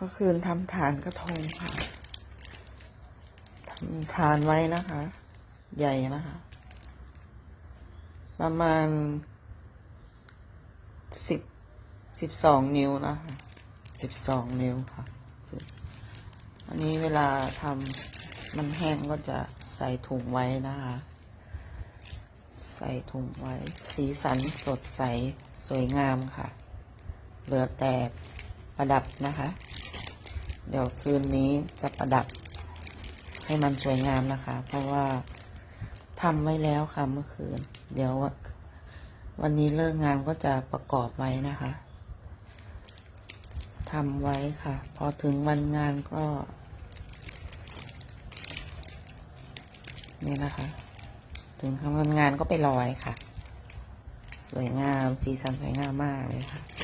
เมื่อคืนทำฐานกระทงค่ะทำฐานไว้นะคะ ใหญ่นะคะ ประมาณสิบสิบสองนิ้วนะคะสิบสองนิ้วค่ะ อันนี้เวลาทำมันแห้งก็จะใส่ถุงไว้นะคะ ใส่ถุงไว้ สีสันสดใสสวยงามค่ะ เหลือแต่ประดับนะคะ เดี๋ยวคืนนี้จะประดับให้มันสวยงามนะคะ เพราะว่าทำไว้แล้วค่ะเมื่อคืน เดี๋ยววันนี้เลิกงานก็จะประกอบไว้นะคะทำไว้ค่ะ พอถึงวันงานก็ นี่นะคะ ถึงทำวันงานก็ไปลอยค่ะ สวยงามสีสันสวยงามมากเลยค่ะ